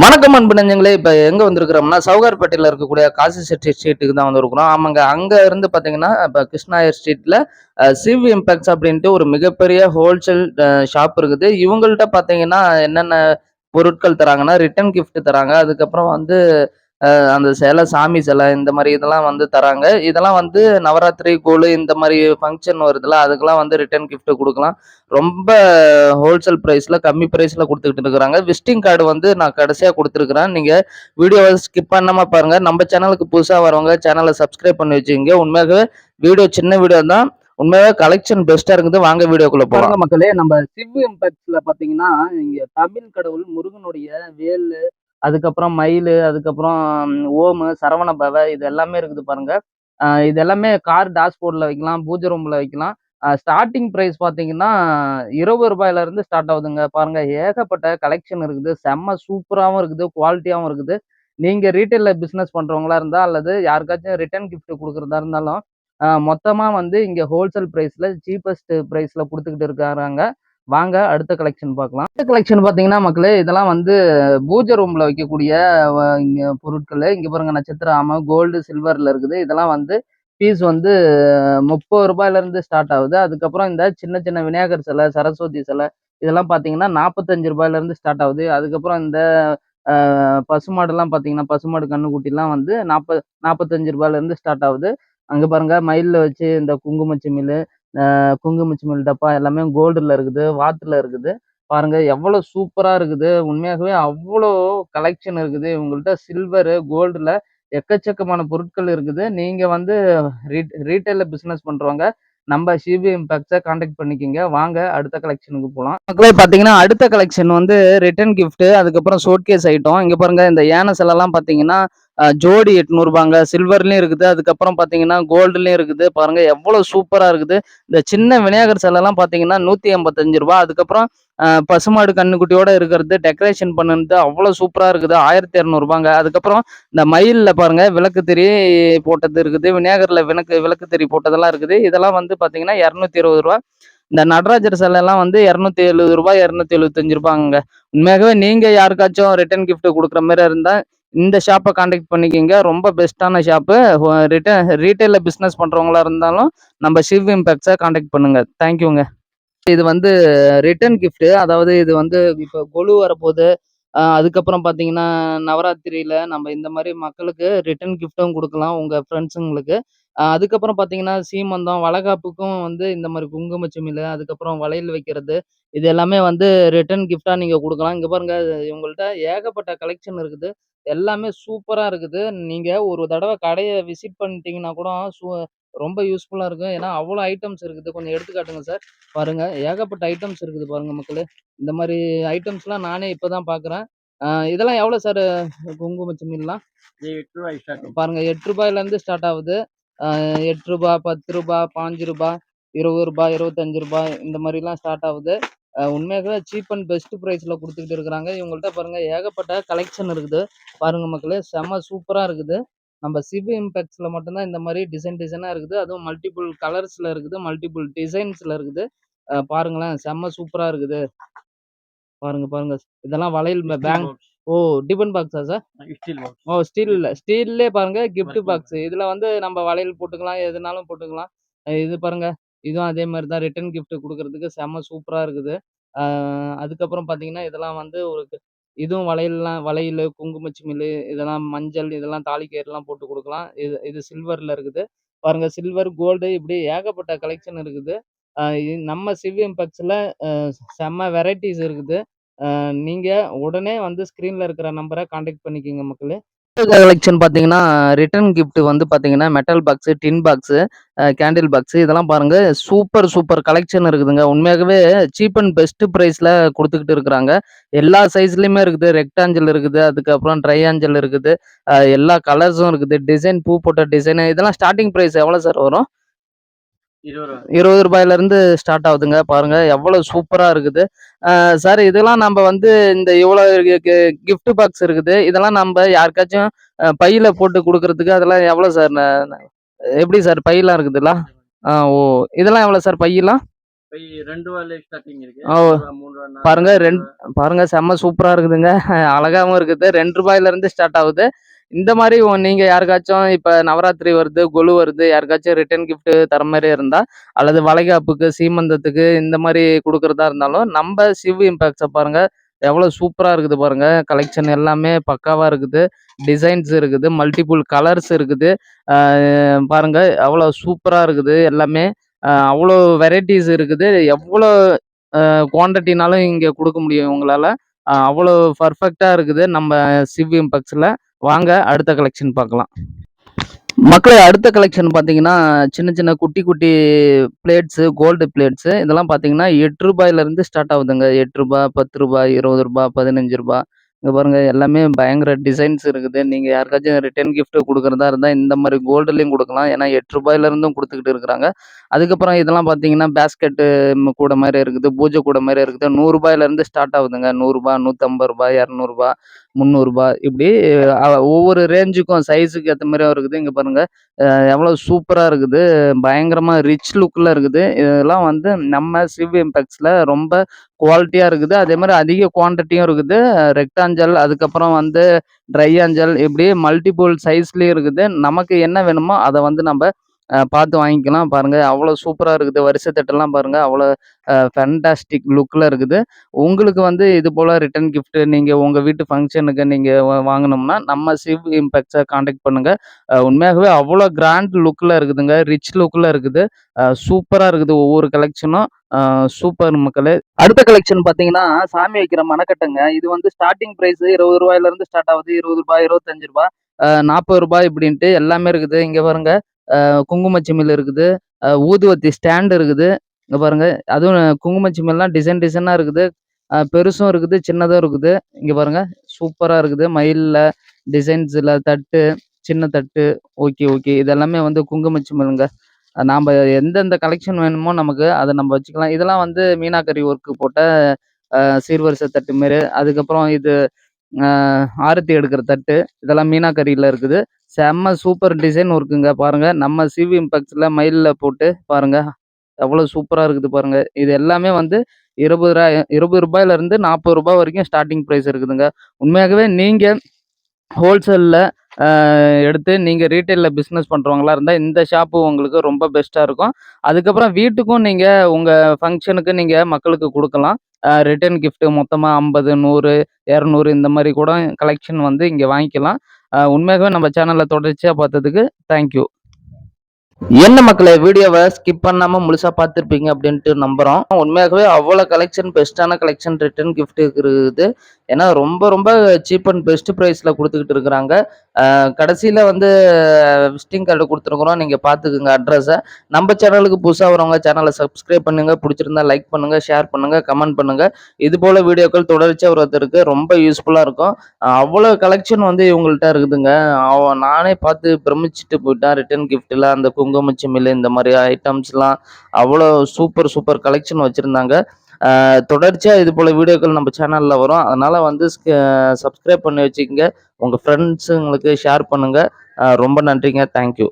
வணக்கம் அன்பு நெஞ்சங்களே. இப்போ எங்கே வந்திருக்கிறோம்னா சவுகார்பேட்டையில் இருக்கக்கூடிய காசி செட்டி ஸ்ட்ரீட்டுக்கு தான் வந்திருக்கிறோம். ஆமாங்க அங்கே இருந்து பார்த்தீங்கன்னா இப்போ கிருஷ்ணாயர் ஸ்ட்ரீட்டில் சிவ் இம்பேக்ட்ஸ் அப்படின்ட்டு ஒரு மிகப்பெரிய ஹோல்சேல் ஷாப் இருக்குது. இவங்கள்ட்ட பார்த்தீங்கன்னா என்னென்ன பொருட்கள் தராங்கன்னா ரிட்டர்ன் கிஃப்ட் தராங்க. அதுக்கப்புறம் வந்து அந்த சிலை சாமி சிலை இந்த மாதிரி இதெல்லாம் வந்து தராங்க. இதெல்லாம் வந்து நவராத்திரி கோல் இந்த மாதிரி ஃபங்க்ஷன் வருதுல அதுக்கெல்லாம் வந்து ரிட்டர்ன் கிஃப்ட் கொடுக்கலாம். ரொம்ப ஹோல்சேல் ப்ரைஸில் கம்மி ப்ரைஸில் கொடுத்துக்கிட்டு இருக்கிறாங்க. விசிட்டிங் கார்டு வந்து நான் கடைசியாக கொடுத்துருக்குறேன். நீங்கள் வீடியோவை ஸ்கிப் பண்ணாமல் பாருங்கள் நம்ம சேனலுக்கு புதுசாக வரவங்க சேனலை சப்ஸ்கிரைப் பண்ணி வச்சுக்கோங்க. உண்மையாகவே வீடியோ சின்ன வீடியோ தான். உண்மையாகவே கலெக்ஷன் பெஸ்ட்டாக இருக்குது. வாங்க வீடியோக்குள்ளே போகலாம் மக்களே நம்ம சிவ் இம்பேக்ட்ஸில் பார்த்தீங்கன்னா இங்கே தமிழ் கடவுள் முருகனுடைய வேலு அதுக்கப்புறம் மயில் அதுக்கப்புறம் ஓமு சரவண பவ இது எல்லாமே இருக்குது பாருங்க. இது எல்லாமே கார் டேஷ்போர்டில் வைக்கலாம் பூஜை ரூம்ல வைக்கலாம். ஸ்டார்டிங் ப்ரைஸ் பார்த்தீங்கன்னா இருபது ரூபாயிலேருந்து ஸ்டார்ட் ஆகுதுங்க. பாருங்க ஏகப்பட்ட கலெக்ஷன் இருக்குது. செம்ம சூப்பராகவும் இருக்குது குவாலிட்டியாகவும் இருக்குது. நீங்க ரீட்டைலில் பிஸ்னஸ் பண்ணுறவங்களா இருந்தால் அல்லது யாருக்காச்சும் ரிட்டர்ன் கிஃப்ட் கொடுக்குறதா இருந்தாலும் மொத்தமாக வந்து இங்கே ஹோல்சேல் ப்ரைஸில் சீப்பஸ்ட் ப்ரைஸில் கொடுத்துக்கிட்டு இருக்காங்க. வாங்க அடுத்த கலெக்ஷன் பார்க்கலாம். அடுத்த கலெக்ஷன் பார்த்தீங்கன்னா மக்களே இதெல்லாம் வந்து பூஜை ரூம்ல வைக்கக்கூடிய அஹ், பொருட்கள். இங்க பாருங்க நட்சத்திர ஆமை கோல்டு சில்வர்ல இருக்குது. இதெல்லாம் வந்து பீஸ் வந்து முப்பது ரூபாயில இருந்து ஸ்டார்ட் ஆகுது. அதுக்கப்புறம் இந்த சின்ன சின்ன விநாயகர் சிலை சரஸ்வதி சிலை இதெல்லாம் பார்த்தீங்கன்னா நாற்பத்தஞ்சு ரூபாயில இருந்து ஸ்டார்ட் ஆகுது. அதுக்கப்புறம் இந்த அஹ், பசுமாடுலாம் பார்த்தீங்கன்னா பசுமாடு கண்ணுக்குட்டிலாம் வந்து நாற்பது நாற்பத்தஞ்சு ரூபாயில இருந்து ஸ்டார்ட் ஆகுது. அங்கே பாருங்க மயிலில் வச்சு இந்த குங்குமச்சிமில் குங்குமச்சிமில் டப்பா எல்லாமே கோல்டுல இருக்குது வாத்துல இருக்குது. பாருங்க எவ்வளவு சூப்பரா இருக்குது. உண்மையாகவே அவ்வளோ கலெக்ஷன் இருக்குது. இவங்கள்ட்ட சில்வரு கோல்டுல எக்கச்சக்கமான பொருட்கள் இருக்குது. நீங்க வந்து ரீட்டைல பிசினஸ் பண்றவங்க நம்ம சிபி இம்பாக்ட்ஸை காண்டாக்ட் பண்ணிக்கோங்க. வாங்க அடுத்த கலெக்ஷனுக்கு போகலாம் மக்களே பார்த்தீங்கன்னா அடுத்த கலெக்ஷன் வந்து ரிட்டர்ன் கிஃப்ட்டு அதுக்கப்புறம் ஷோட்கேஸ் ஐட்டம் இங்கே பாருங்க இந்த யானை சிலைலாம் பார்த்தீங்கன்னா ஜோடி எட்நூறுபாங்க சில்வர்லையும் இருக்குது. அதுக்கப்புறம் பார்த்தீங்கன்னா கோல்டுலையும் இருக்குது. பாருங்க எவ்வளோ சூப்பராக இருக்குது. இந்த சின்ன விநாயகர் சிலைலாம் பார்த்தீங்கன்னா நூற்றி எண்பத்தஞ்சு ரூபா. அதுக்கப்புறம் பசுமாடு கண்ணுக்குட்டியோட இருக்கிறது டெக்கரேஷன் பண்ணுறது அவ்வளோ சூப்பராக இருக்குது. ஆயிரத்தி இரநூறுபாங்க அதுக்கப்புறம் இந்த மயிலில் பாருங்க விளக்கு திரி போட்டது இருக்குது. விநாயகர்ல விளக்கு விளக்கு திரி போட்டதெல்லாம் இருக்குது. இதெல்லாம் வந்து பார்த்தீங்கன்னா இரநூத்தி இருபது ரூபா. இந்த நடராஜர் சிலைலாம் வந்து இரநூத்தி எழுபது ரூபாய் இரநூத்தி எழுபத்தஞ்சு ரூபாங்க. உண்மையாகவே நீங்கள் யாருக்காச்சும் ரிட்டர்ன் கிஃப்ட் கொடுக்குற மாதிரி இருந்தால் இந்த ஷாப்பை காண்டாக்ட் பண்ணிக்கிங்க. ரொம்ப பெஸ்ட்டான ஷாப்பு ரிட்டன் ரீட்டைலில் பிஸ்னஸ் பண்ணுறவங்களா இருந்தாலும் நம்ம சிவ் இம்பேக்ட்ஸை காண்டாக்ட் பண்ணுங்க. தேங்க்யூங்க இது வந்து ரிட்டர்ன் கிஃப்ட்டு அதாவது இது வந்து இப்போ கொலு வரப்போகுது. அதுக்கப்புறம் பார்த்தீங்கன்னா நவராத்திரியில் நம்ம இந்த மாதிரி மக்களுக்கு ரிட்டர்ன் கிஃப்ட்டும் கொடுக்கலாம். உங்கள் ஃப்ரெண்ட்ஸுங்களுக்கு அதுக்கப்புறம் பார்த்தீங்கன்னா சீமந்தம் வளகாப்புக்கும் வந்து இந்த மாதிரி குங்குமச்சிமில் அதுக்கப்புறம் வளையல் வைக்கிறது. இது எல்லாமே வந்து ரிட்டர்ன் கிஃப்டாக நீங்கள் கொடுக்கலாம். இங்கே பாருங்க இவங்கள்ட்ட ஏகப்பட்ட கலெக்ஷன் இருக்குது. எல்லாமே சூப்பராக இருக்குது. நீங்கள் ஒரு தடவை கடையை விசிட் பண்ணிட்டீங்கன்னா கூட சூ ரொம்ப யூஸ்ஃபுல்லாக இருக்கும். ஏன்னா அவ்வளோ ஐட்டம்ஸ் இருக்குது. கொஞ்சம் எடுத்து காட்டுங்க சார் பாருங்க ஏகப்பட்ட ஐட்டம்ஸ் இருக்குது பாருங்க மக்களே. இந்த மாதிரி ஐட்டம்ஸ்லாம் நானே இப்போ தான் பார்க்குறேன் இதெல்லாம் எவ்வளோ சார் குங்குமச்சிமில்லாம் இது எட்டு ரூபாய் ஸ்டார்ட் பாருங்க எட்டு ரூபாயிலேருந்து ஸ்டார்ட் ஆகுது. எட்டு ரூபா பத்து ரூபா பாஞ்சு ரூபா இருபது ரூபா இருபத்தஞ்சு ரூபாய் இந்த மாதிரிலாம் ஸ்டார்ட் ஆகுது. உண்மையாகவே சீப் அண்ட் பெஸ்ட் ப்ரைஸில் கொடுத்துக்கிட்டு இருக்கிறாங்க. இவங்கள்ட்ட பாருங்க ஏகப்பட்ட கலெக்ஷன் இருக்குது. பாருங்க மக்களே செம்ம சூப்பராக இருக்குது. நம்ம சிவி இம்பேக்ட்ஸில் மட்டும்தான் இந்த மாதிரி டிசைன் டிசைனாக இருக்குது. அதுவும் மல்டிபிள் கலர்ஸில் இருக்குது மல்டிபிள் டிசைன்ஸில் இருக்குது. பாருங்களேன் செம்ம சூப்பராக இருக்குது. பாருங்க பாருங்க. இதெல்லாம் வளையல் பேங்க் ஓ டிபன் பாக்ஸா சார்? ஸ்டீல் பாக்ஸ் ஓ ஸ்டீல்ல ஸ்டீல்லே பாருங்க gift Multiple. பாக்ஸ் இதுல வந்து நம்ம வளையல் போட்டுக்கலாம் எதுனாலும் போட்டுக்கலாம். இது பாருங்க இதுவும் அதே மாதிரி தான். ரிட்டர்ன் gift கொடுக்கறதுக்கு செம்ம சூப்பரா இருக்குது. அதுக்கப்புறம் பாத்தீங்கன்னா இதெல்லாம் வந்து ஒரு இதுவும் வளையல்லாம் வளையல் குங்குமச்சிமில் இதெல்லாம் மஞ்சள் இதெல்லாம் தாலிக்கயிறுலாம் போட்டு கொடுக்கலாம். இது இது சில்வர்ல இருக்குது. பாருங்க சில்வர் கோல்டு இப்படி ஏகப்பட்ட கலெக்ஷன் இருக்குது. நம்ம சிவி இம்பெக்ஸில் செம்ம வெரைட்டிஸ் இருக்குது. நீங்கள் நீங்க உடனே வந்து ஸ்க்ரீன்ல இருக்கிற நம்பரை காண்டாக்ட் பண்ணிக்கங்க மக்களே. கலெக்ஷன் பார்த்தீங்கன்னா ரிட்டர்ன் கிஃப்ட் வந்து பார்த்தீங்கன்னா metal box tin box candle box இதெல்லாம் பாருங்க. சூப்பர் சூப்பர் கலெக்ஷன் இருக்குதுங்க. உண்மையாகவே சீப் அண்ட் பெஸ்ட் ப்ரைஸில் கொடுத்துக்கிட்டு இருக்கிறாங்க. எல்லா சைஸ்லையுமே இருக்குது. ரெக்டாஞ்சல் இருக்குது. அதுக்கப்புறம் ட்ரையாஞ்சல் இருக்குது. எல்லா கலர்ஸும் இருக்குது. டிசைன் பூ போட்ட டிசைன் இதெல்லாம் ஸ்டார்டிங் ப்ரைஸ் எவ்வளோ சார் வரும்? இருபது ரூபாயில இருந்து ஸ்டார்ட் ஆகுதுங்க. பாருங்க எவ்வளவு சூப்பரா இருக்குது. சார் இதெல்லாம் நம்ம வந்து இந்த இவ்வளவு கிஃப்ட் பாக்ஸ் இருக்குது. இதெல்லாம் நம்ம யாருக்காச்சும் பையில போட்டு கொடுக்கறதுக்கு அதெல்லாம் எவ்வளவு சார் எப்படி சார் பையெல்லாம் இருக்குதுல்ல? ஓ இதெல்லாம் எவ்வளவு சார் பையெல்லாம்? பாருங்க ரெண்டு பாருங்க செம்ம சூப்பரா இருக்குதுங்க. அழகாவும் இருக்குது. ரெண்டு ரூபாயில இருந்து ஸ்டார்ட் ஆகுது. இந்த மாதிரி நீங்கள் நீங்க யாருக்காச்சும் இப்ப நவராத்திரி வருது கொலு வருது யாருக்காச்சும் ரிட்டர்ன் கிஃப்ட் தர மாதிரி இருந்தா அல்லது வளைகாப்புக்கு சீமந்தத்துக்கு இந்த மாதிரி கொடுக்கறதா இருந்தாலும் நம்ம சிவ் இம்பாக்ட்ஸை பாருங்க எவ்வளோ சூப்பராக இருக்குது பாருங்க. கலெக்ஷன் எல்லாமே பக்காவாக இருக்குது. டிசைன்ஸ் இருக்குது மல்டிபிள் கலர்ஸ் இருக்குது. பாருங்கள் பாருங்க அவ்வளோ இருக்குது எல்லாமே. அவ்வளோ வெரைட்டிஸ் இருக்குது. எவ்வளோ குவான்டிட்டினாலும் இங்கே கொடுக்க முடியும் உங்களால் அவ்வளோ பர்ஃபெக்டாக இருக்குது. நம்ம சிவ் இம்பக்ஸில் வாங்க அடுத்த கலெக்ஷன் பார்க்கலாம். மக்களை அடுத்த கலெக்ஷன் பார்த்தீங்கன்னா சின்ன சின்ன குட்டி குட்டி பிளேட்ஸு கோல்டு பிளேட்ஸு இதெல்லாம் பார்த்தீங்கன்னா எட்டு ரூபாயிலேருந்து ஸ்டார்ட் ஆகுதுங்க. எட்டு ரூபாய் பத்து ரூபாய் இருபது ரூபாய் பதினஞ்சு ரூபாய் இங்கே பாருங்க எல்லாமே பயங்கர டிசைன்ஸ் இருக்குது. நீங்கள் யாருக்காச்சும் ரிட்டர்ன் கிஃப்ட் கொடுக்குறதா இருந்தால் இந்த மாதிரி கோல்டுலேயும் கொடுக்கலாம். ஏன்னா எட்டு ரூபாயிலேருந்தும் கொடுத்துக்கிட்டு இருக்கிறாங்க. அதுக்கப்புறம் இதெல்லாம் பார்த்தீங்கன்னா பேஸ்கெட்டு கூட மாதிரி இருக்குது பூஜை கூட மாதிரி இருக்குது. நூறுரூபாயிலேருந்து ஸ்டார்ட் ஆகுதுங்க. நூறுரூபா நூற்றம்பது ரூபாய் இரநூறுபா முந்நூறுரூபா இப்படி ஒவ்வொரு ரேஞ்சுக்கும் சைஸுக்கு ஏற்ற மாதிரியும் இருக்குது. இங்கே பாருங்கள் எவ்வளோ சூப்பராக இருக்குது. பயங்கரமாக ரிச் லுக்கில் இருக்குது. இதெல்லாம் வந்து நம்ம சிவ் இம்பெக்ஸில் ரொம்ப குவாலிட்டியாக இருக்குது. அதே மாதிரி அதிக குவான்டிட்டியும் இருக்குது. ரெக்டாஞ்சல் அதுக்கப்புறம் வந்து ட்ரை ஆஞ்சல் இப்படி மல்டிபிள் சைஸ்லேயும் இருக்குது. நமக்கு என்ன வேணுமோ அதை வந்து நம்ம பார்த்து வாங்கிக்கலாம் பாருங்கள் அவ்வளோ சூப்பராக இருக்குது. வரிசைத்தட்டெல்லாம் பாருங்கள் அவ்வளோ ஃபேண்டாஸ்டிக் லுக்கில் இருக்குது. உங்களுக்கு வந்து இது போல் ரிட்டர்ன் கிஃப்ட்டு நீங்கள் உங்கள் வீட்டு ஃபங்க்ஷனுக்கு நீங்கள் வாங்கினோம்னா நம்ம சிவ் இம்பேக்ட்ஸை காண்டாக்ட் பண்ணுங்கள் உண்மையாகவே அவ்வளோ கிராண்ட் லுக்கில் இருக்குதுங்க. ரிச் லுக்கில் இருக்குது. சூப்பராக இருக்குது ஒவ்வொரு கலெக்ஷனும் சூப்பர் மக்களே. அடுத்த கலெக்ஷன் பார்த்தீங்கன்னா சாமி வைக்கிற மணக்கட்டைங்க இது வந்து ஸ்டார்டிங் ப்ரைஸ் இருபது ரூபாயிலேருந்து ஸ்டார்ட் ஆகுது. இருபது ரூபாய் இருபத்தஞ்சு ரூபாய் நாற்பது ரூபாய் இப்படின்ட்டு எல்லாமே இருக்குது. இங்கே பாருங்க. குங்குமச்சிமில் இருக்குது. ஊதுவத்தி ஸ்டாண்ட் இருக்குது. இங்கே பாருங்க. அதுவும் குங்குமச்சிமில்லாம் டிசைன் டிசைனாக இருக்குது. பெருசும் இருக்குது சின்னதும் இருக்குது. இங்கே பாருங்க. சூப்பராக இருக்குது. மயிலில் டிசைன்ஸில் தட்டு சின்ன தட்டு. Okay okay. இதெல்லாமே வந்து குங்குமச்சிமிலுங்க நாம் எந்தெந்த கலெக்ஷன் வேணுமோ நமக்கு அதை நம்ம வச்சுக்கலாம். இதெல்லாம் வந்து மீனாக்கரி ஒர்க்கு போட்ட சீர்வரிசை தட்டு மாரி. அதுக்கப்புறம் இது ஆரத்தி எடுக்கிற தட்டு இதெல்லாம் மீனாக்கரியில் இருக்குது. செம்ம சூப்பர் டிசைன் ஒர்க்குங்க பாருங்கள் நம்ம சிவி இம்பேக்ட்ஸில் மயிலில் போட்டு பாருங்க. எவ்வளோ சூப்பராக இருக்குது பாருங்கள் இது எல்லாமே வந்து இருபது ரூபாய் இருபது ரூபாயிலேருந்து நாற்பது ரூபாய் வரைக்கும் ஸ்டார்டிங் ப்ரைஸ் இருக்குதுங்க. உண்மையாகவே நீங்கள் ஹோல்சேலில் எடுத்து நீங்கள் ரீட்டைலில் பிஸ்னஸ் பண்ணுறவங்களா இருந்தால் இந்த ஷாப்பு உங்களுக்கு ரொம்ப பெஸ்ட்டாக இருக்கும். அதுக்கப்புறம் வீட்டுக்கும் நீங்கள் உங்கள் ஃபங்க்ஷனுக்கு நீங்கள் மக்களுக்கு கொடுக்கலாம். ரிட்டர்ன் கிஃப்ட் மொத்தமாக ஐம்பது நூறு இரநூறு இந்த மாதிரி கூட கலெக்ஷன் வந்து இங்கே வாங்கிக்கலாம். உண்மையாகவே நம்ம சேனலில் தொடர்ச்சியாக பார்த்ததுக்கு தேங்க்யூ என்ன மக்களை வீடியோவை ஸ்கிப் பண்ணாம முழுசா பார்த்துருப்பீங்க அப்படின்ட்டு நம்புறோம். உண்மையாகவே அவ்வளோ கலெக்ஷன் பெஸ்ட்டான கலெக்ஷன் ரிட்டர்ன் கிஃப்ட் இருக்குது. ஏன்னா ரொம்ப ரொம்ப சீப் அண்ட் பெஸ்ட் ப்ரைஸில் கொடுத்துக்கிட்டு இருக்கிறாங்க. கடைசியில் வந்து விசிட்டிங் கார்டு கொடுத்துருக்குறோம். நீங்கள் பார்த்துக்குங்க அட்ரஸை நம்ம சேனலுக்கு புதுசாக வரவங்க சேனலை சப்ஸ்கிரைப் பண்ணுங்க. பிடிச்சிருந்தா லைக் பண்ணுங்கள் ஷேர் பண்ணுங்கள் கமெண்ட் பண்ணுங்க. இது போல் வீடியோக்கள் தொடர்ச்சியாக ஒருத்தருக்கு ரொம்ப யூஸ்ஃபுல்லாக இருக்கும். அவ்வளோ கலெக்ஷன் வந்து இவங்கள்ட்ட இருக்குதுங்க. அவ- நானே பார்த்து பிரமிச்சிட்டு போயிட்டேன். ரிட்டர்ன் கிஃப்ட்டில் அந்த குங்குமச்சிமில் இந்த மாதிரி ஐட்டம்ஸ்லாம் அவ்வளோ சூப்பர் சூப்பர் கலெக்ஷன் வச்சுருந்தாங்க. தொடர்ச்சியாக இது போல் வீடியோக்கள் நம்ம சேனலில் வரும். அதனால் வந்து சப்ஸ்கிரைப் பண்ணி வச்சுக்கோங்க. உங்கள் ஃப்ரெண்ட்ஸுங்களுக்கு ஷேர் பண்ணுங்கள் ரொம்ப நன்றிங்க. தேங்க்யூ